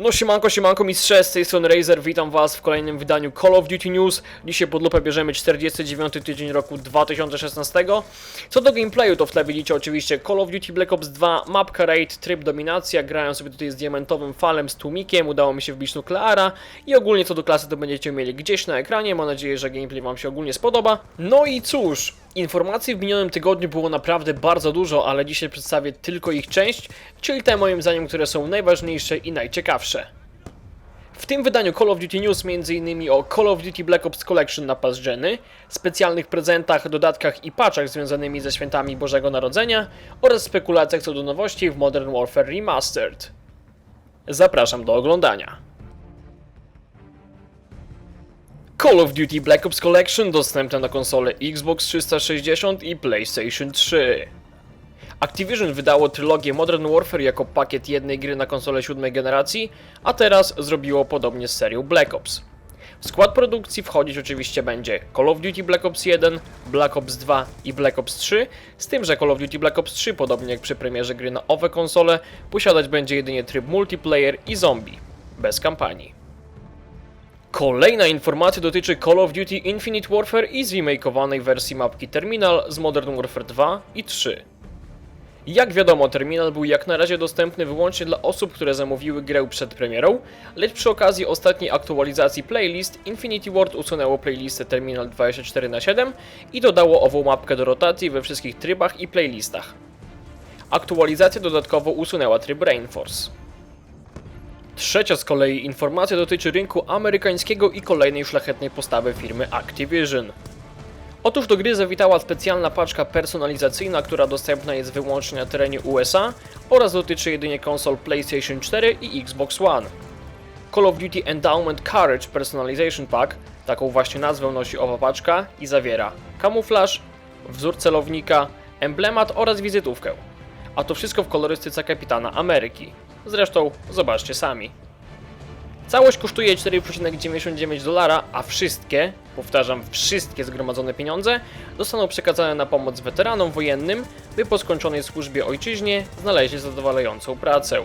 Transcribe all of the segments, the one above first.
No siemanko, siemanko mistrze, z tej strony Razer, witam was w kolejnym wydaniu Call of Duty News. Dzisiaj pod lupę bierzemy 49 tydzień roku 2016. Co do gameplayu, to w tle widzicie oczywiście Call of Duty Black Ops 2, mapka raid, tryb dominacja, grają sobie tutaj z diamentowym falem, z tłumikiem, udało mi się wbić nukleara i ogólnie co do klasy to będziecie mieli gdzieś na ekranie, mam nadzieję, że gameplay wam się ogólnie spodoba. No i cóż, Informacji w minionym tygodniu było naprawdę bardzo dużo, ale dzisiaj przedstawię tylko ich część, czyli te moim zdaniem, które są najważniejsze i najciekawsze. W tym wydaniu Call of Duty News m.in. o Call of Duty Black Ops Collection na pas Geny, specjalnych prezentach, dodatkach i patchach związanymi ze świętami Bożego Narodzenia oraz spekulacjach co do nowości w Modern Warfare Remastered. Zapraszam do oglądania. Call of Duty Black Ops Collection dostępne na konsole Xbox 360 i PlayStation 3. Activision wydało trylogię Modern Warfare jako pakiet jednej gry na konsolę siódmej generacji, a teraz zrobiło podobnie z serią Black Ops. W skład produkcji wchodzić oczywiście będzie Call of Duty Black Ops 1, Black Ops 2 i Black Ops 3, z tym, że Call of Duty Black Ops 3, podobnie jak przy premierze gry na owe konsole, posiadać będzie jedynie tryb multiplayer i zombie, bez kampanii. Kolejna informacja dotyczy Call of Duty Infinite Warfare i zremakeowanej wersji mapki Terminal z Modern Warfare 2 i 3. Jak wiadomo, Terminal był jak na razie dostępny wyłącznie dla osób, które zamówiły grę przed premierą, lecz przy okazji ostatniej aktualizacji playlist Infinity Ward usunęło playlistę Terminal 24x7 i dodało ową mapkę do rotacji we wszystkich trybach i playlistach. Aktualizacja dodatkowo usunęła tryb Rainforce. Trzecia z kolei informacja dotyczy rynku amerykańskiego i kolejnej szlachetnej postawy firmy Activision. Otóż do gry zawitała specjalna paczka personalizacyjna, która dostępna jest wyłącznie na terenie USA oraz dotyczy jedynie konsol PlayStation 4 i Xbox One. Call of Duty Endowment Courage Personalization Pack, taką właśnie nazwę nosi owa paczka i zawiera kamuflaż, wzór celownika, emblemat oraz wizytówkę. A to wszystko w kolorystyce kapitana Ameryki. Zresztą zobaczcie sami. Całość kosztuje 4,99 dolara, a wszystkie, powtarzam, wszystkie zgromadzone pieniądze zostaną przekazane na pomoc weteranom wojennym, by po skończonej służbie ojczyźnie znaleźli zadowalającą pracę.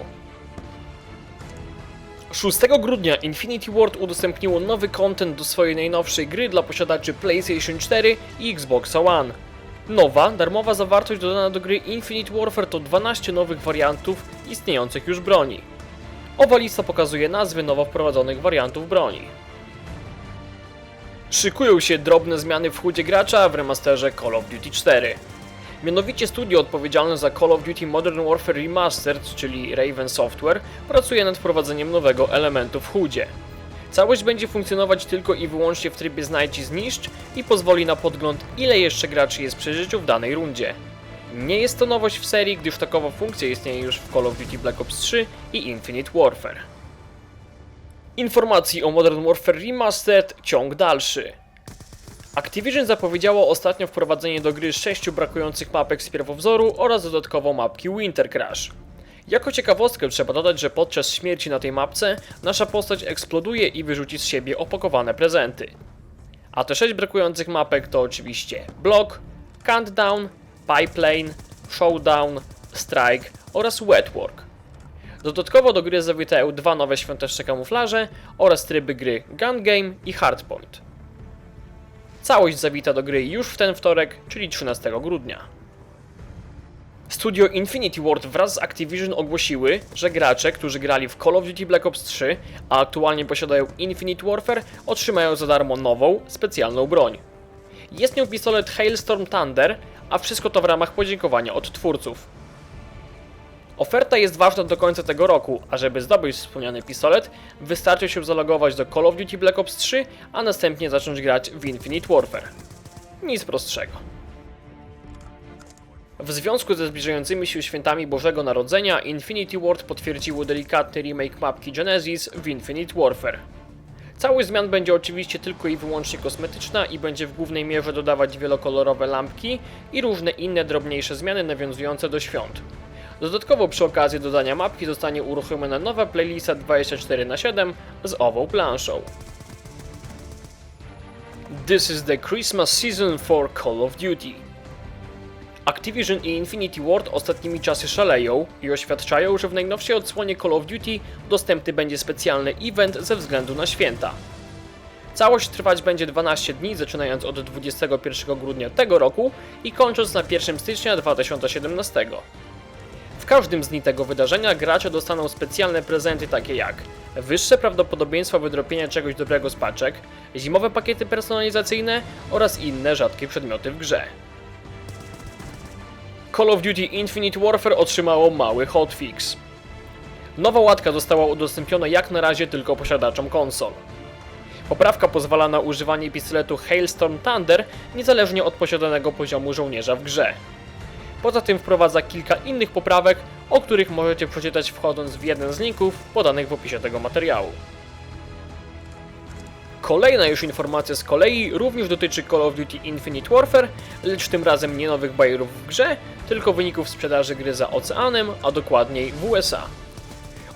6 grudnia Infinity Ward udostępniło nowy content do swojej najnowszej gry dla posiadaczy PlayStation 4 i Xbox One. Nowa, darmowa zawartość dodana do gry Infinite Warfare to 12 nowych wariantów istniejących już broni. Owa lista pokazuje nazwy nowo wprowadzonych wariantów broni. Szykują się drobne zmiany w chudzie gracza w remasterze Call of Duty 4. Mianowicie studio odpowiedzialne za Call of Duty Modern Warfare Remastered, czyli Raven Software, pracuje nad wprowadzeniem nowego elementu w chudzie. Całość będzie funkcjonować tylko i wyłącznie w trybie znajdź i zniszcz i pozwoli na podgląd ile jeszcze graczy jest przy życiu w danej rundzie. Nie jest to nowość w serii, gdyż takowa funkcja istnieje już w Call of Duty Black Ops 3 i Infinite Warfare. Informacji o Modern Warfare Remastered ciąg dalszy. Activision zapowiedziało ostatnio wprowadzenie do gry sześciu brakujących mapek z pierwowzoru oraz dodatkowo mapki Winter Crash. Jako ciekawostkę trzeba dodać, że podczas śmierci na tej mapce nasza postać eksploduje i wyrzuci z siebie opakowane prezenty. A te sześć brakujących mapek to oczywiście Block, Countdown, Pipeline, Showdown, Strike oraz Wetwork. Dodatkowo do gry zawitają dwa nowe świąteczne kamuflaże oraz tryby gry Gun Game i Hardpoint. Całość zawita do gry już w ten wtorek, czyli 13 grudnia. Studio Infinity Ward wraz z Activision ogłosiły, że gracze, którzy grali w Call of Duty Black Ops 3, a aktualnie posiadają Infinite Warfare, otrzymają za darmo nową, specjalną broń. Jest nią pistolet Hailstorm Thunder, a wszystko to w ramach podziękowania od twórców. Oferta jest ważna do końca tego roku, a żeby zdobyć wspomniany pistolet, wystarczy się zalogować do Call of Duty Black Ops 3, a następnie zacząć grać w Infinite Warfare. Nic prostszego. W związku ze zbliżającymi się świętami Bożego Narodzenia, Infinity Ward potwierdziło delikatny remake mapki Genesis w Infinite Warfare. Całość zmian będzie oczywiście tylko i wyłącznie kosmetyczna i będzie w głównej mierze dodawać wielokolorowe lampki i różne inne drobniejsze zmiany nawiązujące do świąt. Dodatkowo przy okazji dodania mapki zostanie uruchomiona nowa playlista 24x7 z ową planszą. This is the Christmas season for Call of Duty. Activision i Infinity Ward ostatnimi czasy szaleją i oświadczają, że w najnowszej odsłonie Call of Duty dostępny będzie specjalny event ze względu na święta. Całość trwać będzie 12 dni, zaczynając od 21 grudnia tego roku i kończąc na 1 stycznia 2017. W każdym z dni tego wydarzenia gracze dostaną specjalne prezenty takie jak wyższe prawdopodobieństwo wydropienia czegoś dobrego z paczek, zimowe pakiety personalizacyjne oraz inne rzadkie przedmioty w grze. Call of Duty Infinite Warfare otrzymało mały hotfix. Nowa łatka została udostępniona jak na razie tylko posiadaczom konsol. Poprawka pozwala na używanie pistoletu Hailstorm Thunder niezależnie od posiadanego poziomu żołnierza w grze. Poza tym wprowadza kilka innych poprawek, o których możecie przeczytać wchodząc w jeden z linków podanych w opisie tego materiału. Kolejna już informacja z kolei również dotyczy Call of Duty Infinite Warfare, lecz tym razem nie nowych bajerów w grze, tylko wyników sprzedaży gry za oceanem, a dokładniej w USA.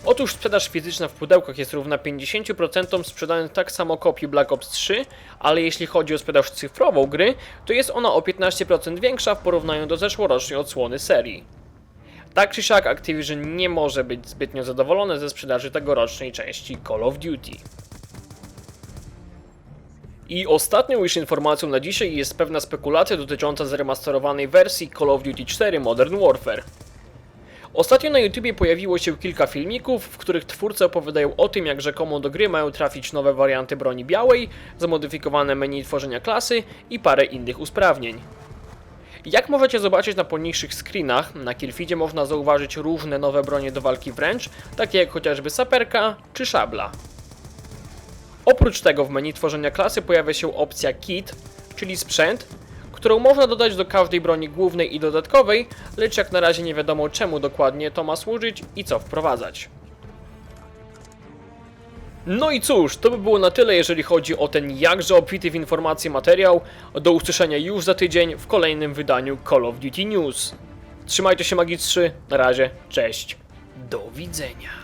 Otóż sprzedaż fizyczna w pudełkach jest równa 50% sprzedanych tak samo kopii Black Ops 3, ale jeśli chodzi o sprzedaż cyfrową gry, to jest ona o 15% większa w porównaniu do zeszłorocznej odsłony serii. Tak czy siak Activision nie może być zbytnio zadowolone ze sprzedaży tegorocznej części Call of Duty. I ostatnią już informacją na dzisiaj jest pewna spekulacja dotycząca zremasterowanej wersji Call of Duty 4 Modern Warfare. Ostatnio na YouTubie pojawiło się kilka filmików, w których twórcy opowiadają o tym, jak rzekomo do gry mają trafić nowe warianty broni białej, zmodyfikowane menu tworzenia klasy i parę innych usprawnień. Jak możecie zobaczyć na poniższych screenach, na Killfeedzie można zauważyć różne nowe bronie do walki wręcz, takie jak chociażby saperka czy szabla. Oprócz tego w menu tworzenia klasy pojawia się opcja Kit, czyli sprzęt, którą można dodać do każdej broni głównej i dodatkowej, lecz jak na razie nie wiadomo czemu dokładnie to ma służyć i co wprowadzać. No i cóż, to by było na tyle, jeżeli chodzi o ten jakże obfity w informacje materiał. Do usłyszenia już za tydzień w kolejnym wydaniu Call of Duty News. Trzymajcie się magistrzy, na razie, cześć, do widzenia.